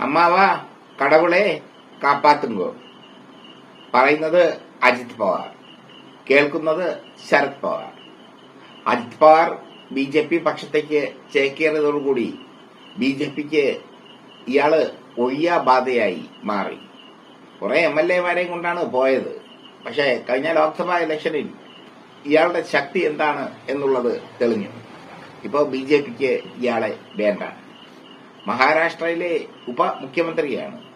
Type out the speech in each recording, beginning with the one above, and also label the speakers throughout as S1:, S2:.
S1: അമ്മാവ കടവുളെ കാപ്പാത്തുങ്കോ. പറയുന്നത് അജിത് പവാർ. കേൾക്കുന്നത് Sharad Pawar. Ajit Pawar B J P പക്ഷത്തേക്ക് ചേക്കേറിയതോടുകൂടി ബി ജെ പിക്ക് ഇയാൾ ഒഴിയാ ബാധയായി മാറി. കുറെ എം എൽ എമാരെയും കൊണ്ടാണ് പോയത്. പക്ഷേ കഴിഞ്ഞ ലോക്സഭാ ഇലക്ഷനിൽ ഇയാളുടെ ശക്തി എന്താണ് എന്നുള്ളത് തെളിഞ്ഞു. ഇപ്പോൾ ബി ജെ പിക്ക് ഇയാളെ വേണ്ട. മഹാരാഷ്ട്രയിലെ ഉപമുഖ്യമന്ത്രിയാണ്.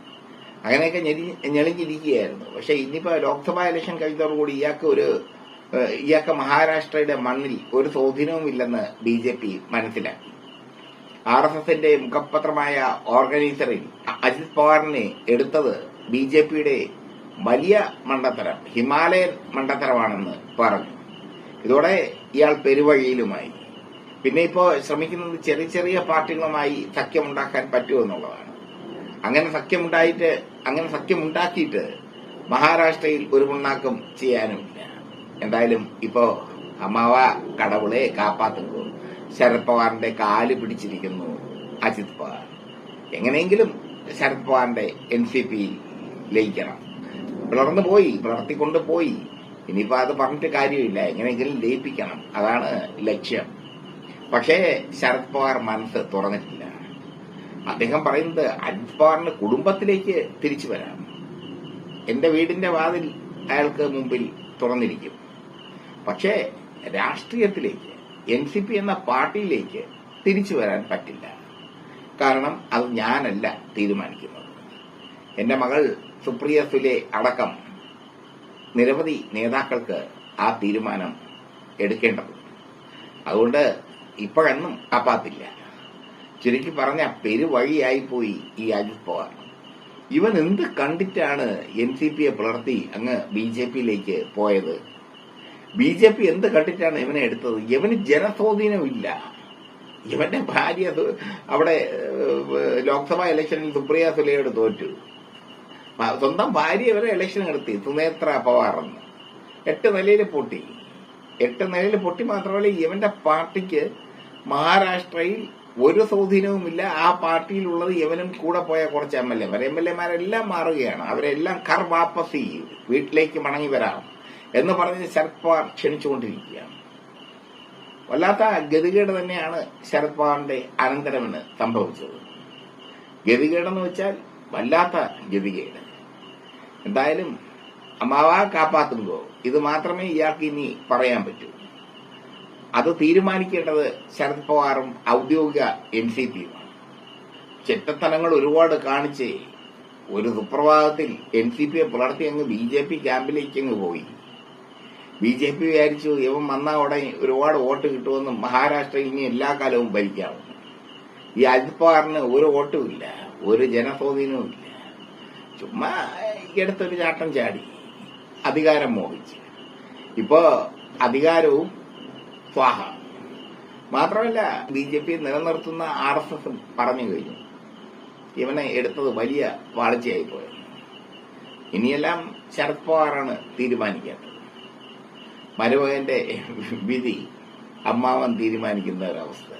S1: അങ്ങനെയൊക്കെ ഞെരി- ഞെളിഞ്ഞിരിക്കുകയായിരുന്നു. പക്ഷെ ഇന്നിപ്പോ ലോക്സഭാ ഇലക്ഷൻ കഴിഞ്ഞതോടുകൂടി ഇയാൾക്ക് ഒരു ഇയാൾക്ക് മഹാരാഷ്ട്രയുടെ മണ്ണിൽ ഒരു സ്വാധീനവും ഇല്ലെന്ന് ബി ജെ പി മനസ്സിലാക്കി. ആർ എസ് എസിന്റെ മുഖപത്രമായ ഓർഗനൈസറിൽ അജിത് പവാറിനെ എടുത്തത് ബി ജെ പിയുടെ വലിയ മണ്ടത്തരം ഹിമാലയൻ മണ്ടത്തരമാണെന്ന് പറഞ്ഞു. ഇതോടെ ഇയാൾ പെരുവഴിയിലുമായി. പിന്നെ ഇപ്പോ ശ്രമിക്കുന്നത് ചെറിയ ചെറിയ പാർട്ടികളുമായി സഖ്യമുണ്ടാക്കാൻ പറ്റുമെന്നുള്ളതാണ് അങ്ങനെ സഖ്യമുണ്ടായിട്ട് അങ്ങനെ സഖ്യമുണ്ടാക്കിയിട്ട് മഹാരാഷ്ട്രയിൽ ഒരു മുണ്ണാക്കം ചെയ്യാനുമില്ല എന്തായാലും ഇപ്പോ അമ്മാവ കടവുളെ കാപ്പാത്തുന്നു. ശരത് പവാറിന്റെ കാൽ പിടിച്ചിരിക്കുന്നു അജിത് പവാർ. എങ്ങനെയെങ്കിലും ശരത് പവാറിന്റെ എൻ സി പി ലയിക്കണം. പിളർന്നു പോയി പിളർത്തിക്കൊണ്ട് പോയി. ഇനിയിപ്പോ അത് പറഞ്ഞിട്ട് കാര്യമില്ല. എങ്ങനെയെങ്കിലും ലയിപ്പിക്കണം. അതാണ് ലക്ഷ്യം. പക്ഷേ ശരത് പവാർ മനസ്സ് തുറന്നിട്ടില്ല. അദ്ദേഹം പറയുന്നത് അജിത് പവാറിന്റെ കുടുംബത്തിലേക്ക് തിരിച്ചു വരാം. എന്റെ വീടിന്റെ വാതിൽ അയാൾക്ക് മുമ്പിൽ തുറന്നിരിക്കും. പക്ഷേ രാഷ്ട്രീയത്തിലേക്ക് എൻ സി പി എന്ന പാർട്ടിയിലേക്ക് തിരിച്ചു വരാൻ പറ്റില്ല. കാരണം അത് ഞാനല്ല തീരുമാനിക്കുന്നത്. എന്റെ മകൾ സുപ്രിയ സുലെ അടക്കം നിരവധി നേതാക്കൾക്ക് ആ തീരുമാനം എടുക്കേണ്ടതുണ്ട്. അതുകൊണ്ട് ഇപ്പോഴൊന്നും കാപ്പാത്തില്ല ചുരുക്കി പറഞ്ഞ പെരുവഴിയായി പോയി ഈ അജിത് പവാർ. ഇവൻ എന്ത് കണ്ടിട്ടാണ് എൻ സി പിയെ പുലർത്തി അങ്ങ് ബി ജെ പിയിലേക്ക് പോയത്? ബി ജെ പി എന്ത് കണ്ടിട്ടാണ് ഇവനെ എടുത്തത്? ഇവന് ജനസ്വാധീനമില്ല ഇവന്റെ ഭാര്യ അവിടെ ലോക്സഭാ ഇലക്ഷനിൽ സുപ്രിയ സുലയോട് തോറ്റു. സ്വന്തം ഭാര്യ വരെ ഇലക്ഷൻ നടത്തി സുനേത്ര പവാർ എന്ന്. എട്ട് നിലയിൽ പൊട്ടി. എട്ട് നിലയിൽ പൊട്ടി മാത്രമല്ല ഇവന്റെ പാർട്ടിക്ക് മഹാരാഷ്ട്രയിൽ ഒരു സ്വാധീനവുമില്ല. ആ പാർട്ടിയിലുള്ളത് എവനും കൂടെ പോയ കുറച്ച് എം എൽ എമാർ. എം എൽ എമാരെല്ലാം മാറുകയാണ്. അവരെല്ലാം കർ വാപ്പസ് ചെയ്യും. വീട്ടിലേക്ക് മടങ്ങി വരാം എന്ന് പറഞ്ഞ് ശരത് പവാർ ക്ഷണിച്ചുകൊണ്ടിരിക്കുകയാണ്. വല്ലാത്ത ഗതികേട് തന്നെയാണ് ശരത് പവാറിന്റെ അനന്തരമെന്ന് സംഭവിച്ചത്. ഗതികേടെന്ന് വെച്ചാൽ വല്ലാത്ത ഗതികേട്. എന്തായാലും അമ്മാവാ കാപ്പാത്തുങ്കോ ഇത് മാത്രമേ ഇയാൾക്ക് ഇനി പറയാൻ പറ്റൂ. അത് തീരുമാനിക്കേണ്ടത് ശരത് പവാറും ഔദ്യോഗിക എൻ സി പിയുമാണ് ചെറ്റത്തനങ്ങൾ ഒരുപാട് കാണിച്ച് ഒരു സുപ്രഭാതത്തിൽ എൻ സി പിയെ പുലർത്തി അങ്ങ് ബി ജെ പി ക്യാമ്പിലേക്ക് അങ്ങ് പോയി. ബി ജെ പി വിചാരിച്ചു ഇവൻ വന്ന ഉടനെ ഒരുപാട് വോട്ട് കിട്ടുമെന്നും മഹാരാഷ്ട്ര ഇനി എല്ലാ കാലവും ഭരിക്കാവുന്നു ഈ അജിത് പവാറിന് ഒരു വോട്ടും ഇല്ല ഒരു ജനസ്വാധീനവും ഇല്ല. ചുമ്മാ എടുത്തൊരു ചാട്ടം ചാടി. അധികാരം മോഹിച്ച്. ഇപ്പോ അധികാരവും സ്വാഹ. മാത്രമല്ല ബി ജെ പി നിലനിർത്തുന്ന ആർ എസ് എസ് പറഞ്ഞു കഴിഞ്ഞു. ഇവനെ എടുത്തത് വലിയ വാഴ്ചയായി പോയത് ഇനിയെല്ലാം ശരത് പവാറാണ് തീരുമാനിക്കേണ്ടത്. മരുമകന്റെ വിധി അമ്മാവൻ തീരുമാനിക്കുന്ന ഒരവസ്ഥ.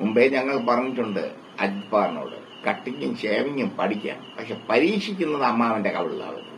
S1: മുമ്പേ ഞങ്ങൾ പറഞ്ഞിട്ടുണ്ട് അജിത് പവാറിനോട്. കട്ടിങ്ങും ഷേവിങ്ങും പഠിക്കാം. പക്ഷെ പരീക്ഷിക്കുന്നത് അമ്മാവന്റെ കവിളിലാവും